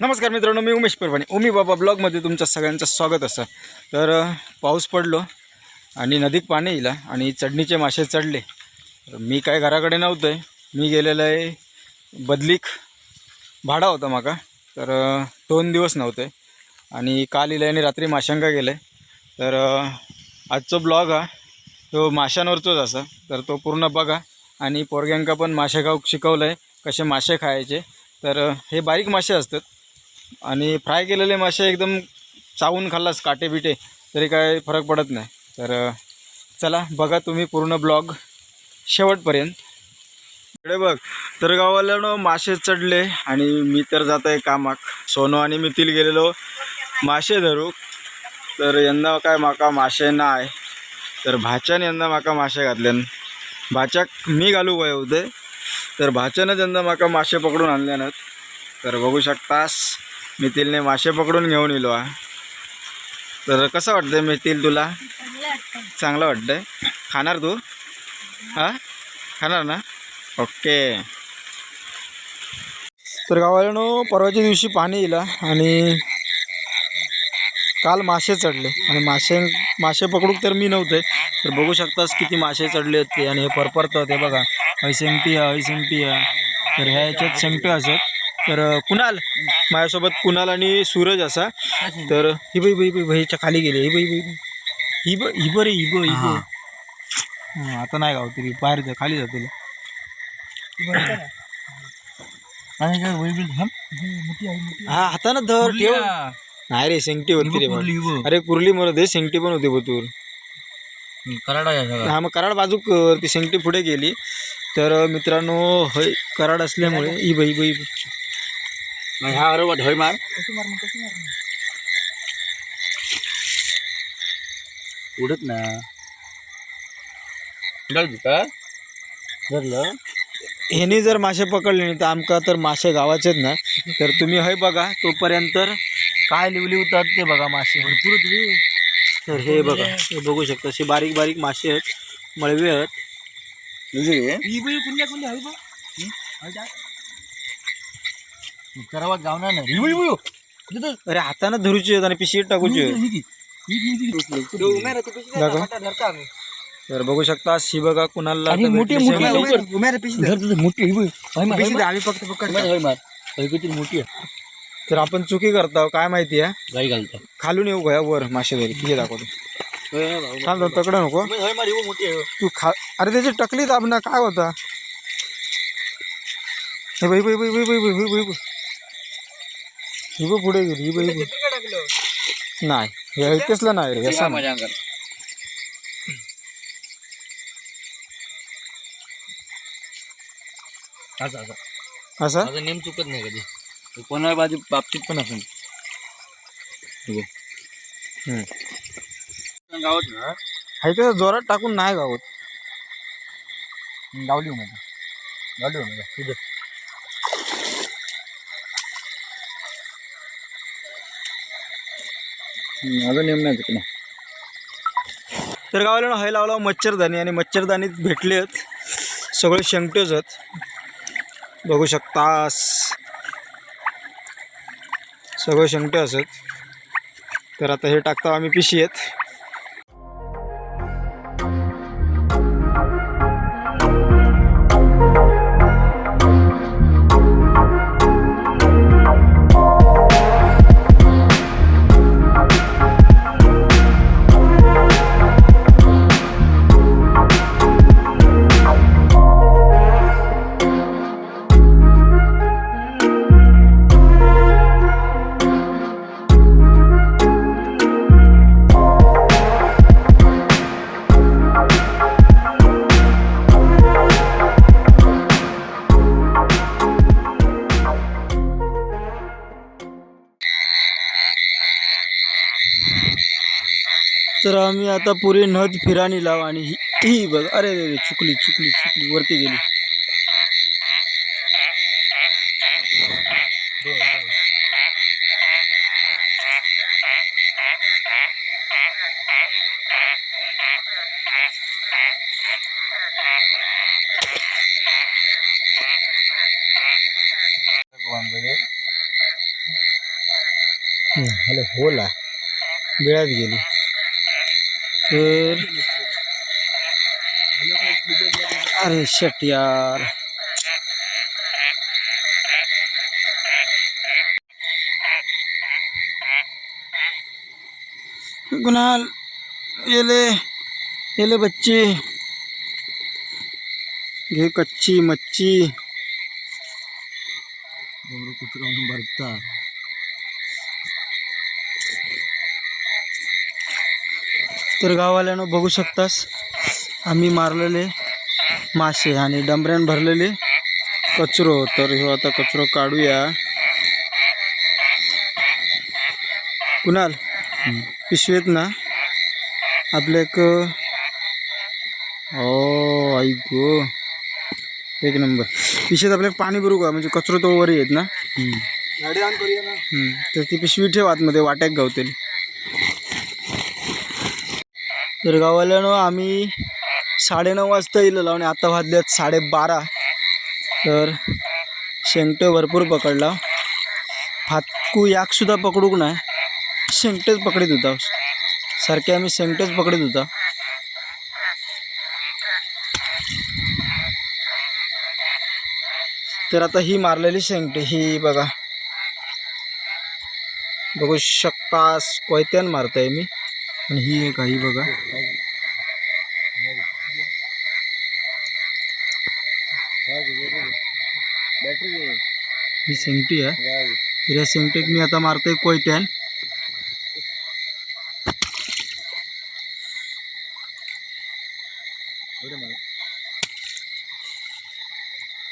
नमस्कार मित्रांनो मी उमेश परभणी. उमी बाबा ब्लॉगमध्ये तुमच्या सगळ्यांचं स्वागत असतं तर पाऊस पडलो आणि नदीत पाणी येईल आणि चढणीचे मासे चढले. मी काय घराकडे नव्हतो आहे मी गेलेलो आहे बदलीक भाडा होता माका. तर दोन दिवस नव्हते. आणि काल इलं आणि रात्री माशांका गेले. तर अ, आजचो ब्लॉग हा तो माशांवरचोच असा. तर तो पूर्ण बघा. आणि पोरग्यांका पण मासे खाऊक शिकवलं आहे कसे मासे खायचे. तर हे बारीक मासे असतात. आणि फ्राय केलेले मासे एकदम चावून खाल्लास काटे बिटे तरी काय फरक पडत नाही. तर चला बघा तुम्ही पूर्ण ब्लॉग शेवटपर्यंत. इकडे बघ तर गावाला मासे चढले आणि मी तर जात आहे कामाक. सोनो आणि मी तिल गेलेलो मासे धरू. तर यंदा काय माका मासे नाही तर भाच्यान यंदा माका मासे घातल्यान. भाच्याक मी घालू वय होते तर भाच्यानंच यंदा माका मासे पकडून आणल्यानं तर बघू शकतास. मिथिलने मासे पकडून घेऊन येलो हा. तर कसं वाटतंय मिथिल तुला? चांगलं वाटतंय. खाणार तू? हां? खाणार ना? ओके. तर गावाला परवाच्या दिवशी पाणी येईल आणि काल मासे चढले. आणि मासे मासे पकडूक तर मी नव्हते तर बघू शकतास किती मासे चढले आहेत ते. आणि हे परपरत होते बघा. हय शेंगटी आहे हय शेंगटी आहे. तर ह्या याच्यात शेंगटे असत. तर कुणाल? माझ्यासोबत कुणाल आणि सूरज असा. तर ही बाई बाई बाई बाईच्या खाली गेली ही बाई बाई ही ब ही बरे ही ब ही ब हां, आता नाही गाव तरी बाहेर जा खाली जा तुला. हा? हातानं धर ठेव. नाही रे शेंगटी होती रे. अरे कुर्ली मरत आहे शेंगटी पण होती बतूर. हा मग कराड बाजू ती शेंगटी पुढे गेली. तर मित्रांनो हय कराड असल्यामुळे ही बाई बाई हा बरोबर ढोय मार. उडत ना. उडत का धरलं. ह्याने जर मासे पकडले नाही तर आमका तर मासे गावाचेच ना. तर तुम्ही हय बघा तोपर्यंत काय लिवली होतात ते बघा मासे. भरपूर तर हे बघा हे बघू शकता असे बारीक बारीक मासे आहेत मळवे आहेत. करावा गावना ना. अरे हातानं धरूची आहेत आणि पिशीत टाकूची आहेत. दाखव. तर बघू शकता ही बघा कुणाला आता मोठी भेटली मोठी. मोठी आम्ही फक्त पकड मार किती मोठी आहे. तर आपण चुकी करतो काय माहिती आहे? गाई घालतो. खालून येऊ गया वर मासे धरी तिथे दाखवतो चाल तकड नको. होय मार एवढं मोठी आहे तू खा अरे त्याची टकली दाब ना काय होता? हे बाई बाई बाई बाई बाई बाई बाई बाई ही बघ पुढे गेली ही बाई बाई नाही हे नाही रे असं नाही. असं असं. असं? माझा नेम चुकत नाही कधी. कोणा बाजू बाबतीत पण असेल हम्म. गावात ना? हाय कसं जोरात टाकून नाही गावत. गावली माझा. गावली माझा. माझा नेम नाही तिकडं. तर गावाला हाय लावला मच्छरदाणी आणि मच्छरदाणीत भेटले आहेत सगळे शेंगटेच आहेत. बघू शकतास सगळे शेंगटे असत तर आता हे टाकता आम्ही पिशी आहेत. तर आम्ही आता पुरी नद फिराणी लाव आणि ही बघ, अरे रे चुकली चुकली चुकली, वरती गेली. हम्म, हॅलो होला वेळात गेली. तर अरे शट यार। कुणाल येले येले बच्ची। घे कच्ची मच्छी कुत्रा म्हणून भरता तर गाववाल्यानं बघू शकतास आम्ही मारलेले मासे आणि डंबऱ्यान भरलेले कचरो. तर ह्यो आता कचरो काढूया. कुणाल पिशवेत ना. आपल्या एक ओ आई गो. एक नंबर. पिशवीत आपल्याला पाणी भरू का? म्हणजे कचरो तो वर येत ना. गाडी ऑन करूया ना. हम्म, तर ती पिशवी ठेव आतमध्ये वाट्याक गावतेली. तर गावाल्यानं आम्ही साडेनऊ वाजता येईल आणि आता वाजल्यात साडेबारा. तर शेंगटे भरपूर पकडला. हातकू याकसुद्धा पकडूक नाही शेंगटेच पकडीत होता. सारखे आम्ही शेंगटेच पकडीत होता. तर आता ही मारलेली शेंगटे ही बघा. बघू शकतास कोयत्यान मारताय मी. आणि ही एक आई बघा. ही शेंगटी आहे. तर या शेंगटीक मी आता मारतोय कोयत्यान.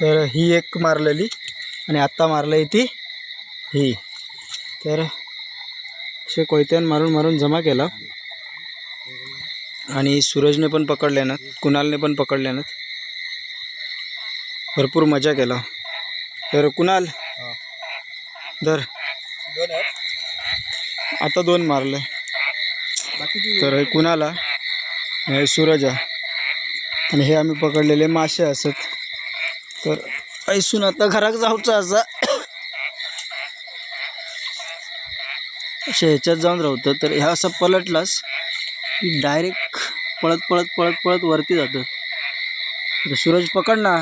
तर ही एक मारलेली आणि आत्ता मारलंय ती ही. तर असे कोयत्यान मारून मारून जमा केला. आणि सूरजने पण पकडल्यानं कुणालने पण पकडल्यानं भरपूर मजा केला. तर कुणाल? दर दोन आता दोन मारले. तर कुणाला? हे सूरज. आणि हे आम्ही पकडलेले मासे असत. तर ऐसून आता घरात जाऊचा असा. अशा ह्याच्यात जाऊन राहतं. तर ह्या असा पलटलास. की डायरेक्ट पळत पळत पळत पळत वरती जातं. तर सूरज पकड ना.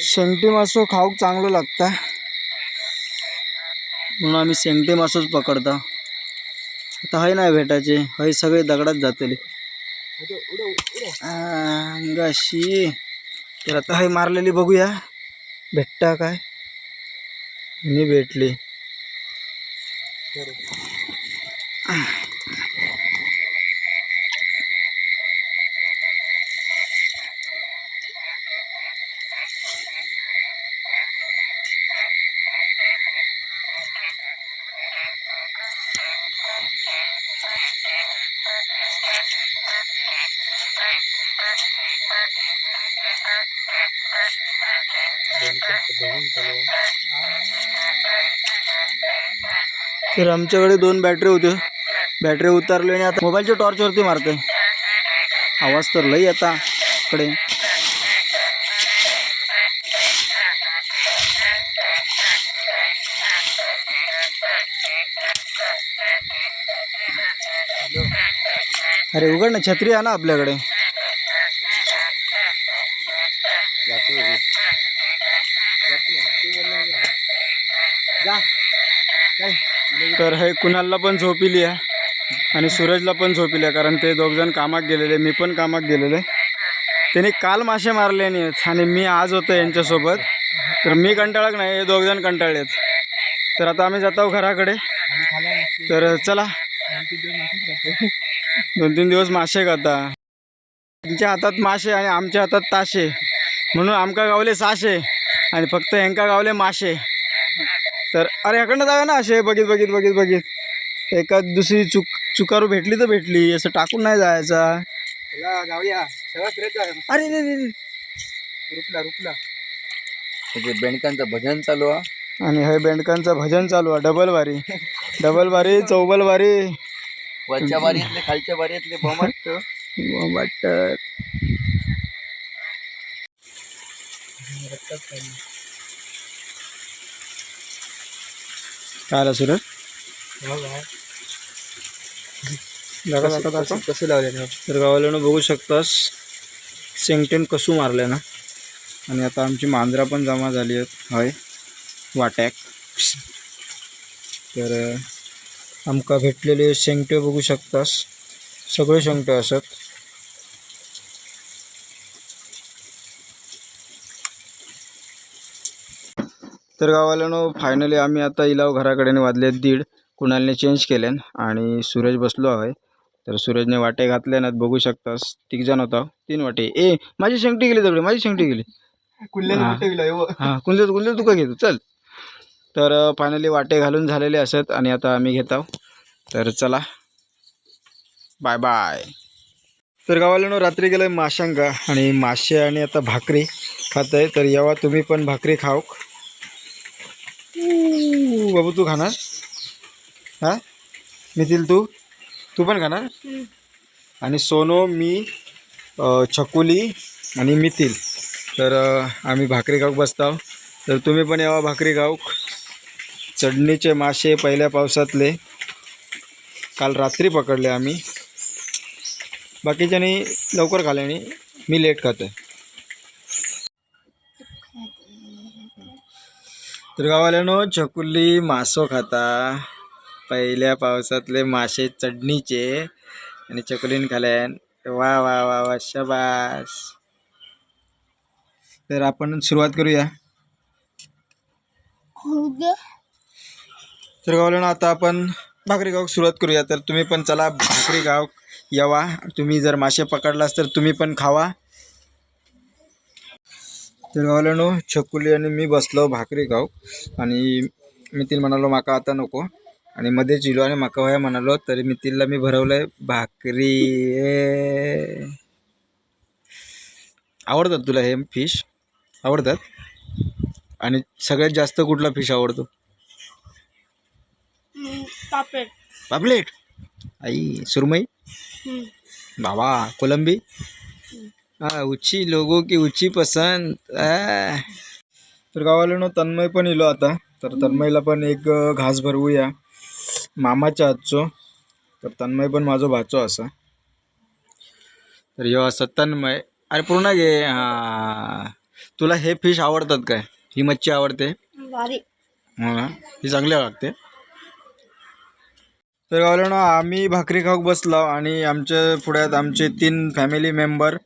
शेंगटी मासो खाऊक चांगलं लागतं. म्हणून आम्ही शेंगटी मासोच पकडता. आता हय नाही भेटायचे. हय सगळे दगडात जातले. अंगाशी. तर आता हय मारलेली बघूया. भेटता काय? मी भेटली. तर आमच्याकडे दोन बॅटरी होते. बॅटरी उतरले आणि आता मोबाईलच्या टॉर्चवरती मारते. आवाज तर लई आता कडे अरे उघड ना छत्री आहे ना आपल्याकडे. तर हे कुणालला पण झोपिली आहे आणि सूरजला पण झोपिली आहे कारण ते दोघजण कामात गेलेले मी पण कामात गेलेले. त्यांनी काल मासे मारले नाहीत आणि मी आज होतो यांच्यासोबत. तर मी कंटाळक नाही हे दोघजण कंटाळलेत. तर आता आम्ही जातो घराकडे. तर चला. दोन तीन दिवस मासे खाता. त्यांच्या हातात मासे आणि आमच्या हातात ताशे. म्हणून आमका गावले साशे आणि फक्त यांका गावले मासे. तर अरे ह्याकडनं जाऊया ना असे बघित बघित बघित बघित. एखाद दुसरी चुक चुकारू भेटली तर भेटली असं टाकून नाही जायचा. अरे रे. रुपला रुपला. म्हणजे बेंडकांचं भजन चालू आहे. आणि हे बेंडकांचं भजन चालू आहे. डबल बारी डबल बारी चौबल बारी वरच्या बारीतले खालच्या बारीतले बमट वाटत. काय आला सुरज दाखव दाखव दाखव कसे लावले तर गावाला बघू शकतास सेंगटेन कसू मारले ना? आणि आता आमची मांजरा पण जमा झाली आहेत. हय वाट्याक. तर आमका भेटलेले शेंगटे बघू शकतास. सगळे शेंगटे असत. तर गावाला फायनली आम्ही आता इलाव घराकडे वाजले दीड. कुणालने चेंज केले आणि सूरज बसलो आहे. तर सूरजने वाटे घातले ना बघू शकतास. तिघ जण होता. तीन वाटे. ए माझी शेंगटी गेली दगडी माझी शेंगटी गेली. हा. कुंदे कुंदे तुका घेतो? चल. तर फायनली वाटे घालून झालेले असत आणि आता आम्ही घेत आहोत. तर चला. बाय बाय तर गावाला रात्री गेलं माशांका आणि मासे आणि आता भाकरी खात आहे तर यावा तुम्ही पण भाकरी खाऊक. बाबू तू खाणार? हां? मिथिल तू? तू पण खाणार? आणि सोनो मी छकुली आणि मिथिल. तर आम्ही भाकरी खाऊक बसतो तर तुम्ही पण यावा भाकरी खाऊक. चढणीचे मासे पहिल्या पावसातले. काल रात्री पकडले आम्ही. बाकीच्यानी लवकर खाले आणि मी लेट खातोय. तर गावाल्यानो चकुली मासो खाता. पहिल्या पावसातले मासे चढणीचे आणि चकुलीन खाल्यान. वा वा वा वा शबास. तर आपण सुरुवात करूया. तर गावल्यानं आता आपण भाकरी गावक सुरुवात करूया. तर तुम्ही पण चला भाकरी गाव यावा. तुम्ही जर मासे पकडलास तर तुम्ही पण खावा. तर गावल्यानो छकुली आणि मी बसलो भाकरी गाव आणि मितील म्हणालो माका आता नको. आणि मध्ये चिलो आणि माका वया म्हणालो तरी मितीलला मी भरवलंय भाकरी. आवडतात तुला हे फिश? आवडतात? आणि सगळ्यात जास्त कुठला फिश आवडतो? पापड पापलेट. आई सुरमई? बाबा कोलंबी? हा उची लोगो की उची पसंत आ. तर गावाला तन्मय पण इलो आता. तर तन्मयला पण एक घास भरवूया. मामाच्या हातचो. तर तन्मय पण माझो भाचो असा. तर ह्यो असा तन्मय. अरे पूर्ण घे. हा. तुला हे फिश आवडतात काय? ही मच्छी आवडते? हो ना? ही चांगली लागते. तर गावल्यानं आम्ही भाकरी खाऊक बसलो आणि आमच्या पुढ्यात आमचे तीन फॅमिली मेंबर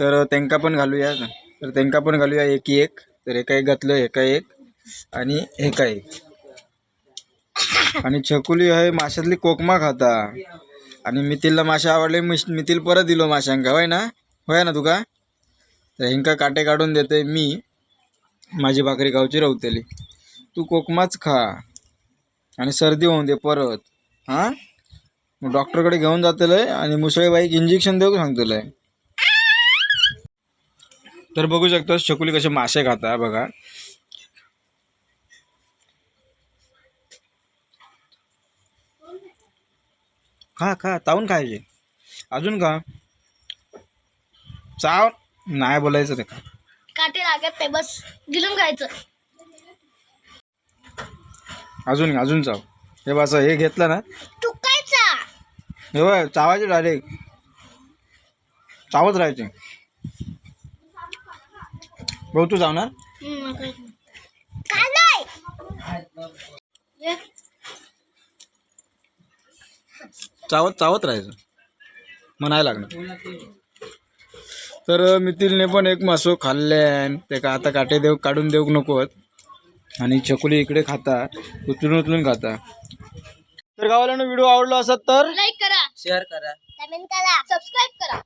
तर त्यांका पण घालूया. तर त्यांका पण घालूया एक एक. तर एका एक घातलं एका एक. आणि एका एक. आणि छकुली आहे माशातली कोकमा खाता. आणि मितीलला माशा आवडले मिश मितील परत दिलो माशांका. होय ना? होय ना तुका? तर हिंका काटे काढून देते मी. माझी भाकरी गावची रवतली. तू कोकमाच खा. आणि सर्दी होऊन दे परत. हां? मग डॉक्टरकडे घेऊन जातलंय आणि मुसळेबाईक इंजेक्शन देऊ सांगतलंय. तर बघू शकतो शकुली कसे मासे खाता बघा. खा खा तावून खायचे अजून खा. चाव. नाही बोलायचं ते खा. काटे लागत नाही बस. गिलून खायचं. अजून अजून चाव. हे बस हे घेतलं ना. तुकायचा हे बघ चावायचे डायरेक्ट चावत राहायचे. भाऊ तू नाही! चावत चावत राहायचं. म्हणायला लागणार. तर मिथिलने पण एक मासो खाल्ल्यान ते का आता काटे देऊ काढून देऊ नकोत. आणि चकुली इकडे खाता उचलून उचलून खाता. तर गावाला व्हिडिओ आवडला असत तर लाईक करा. शेअर करा. कमेंट करा. सबस्क्राईब करा.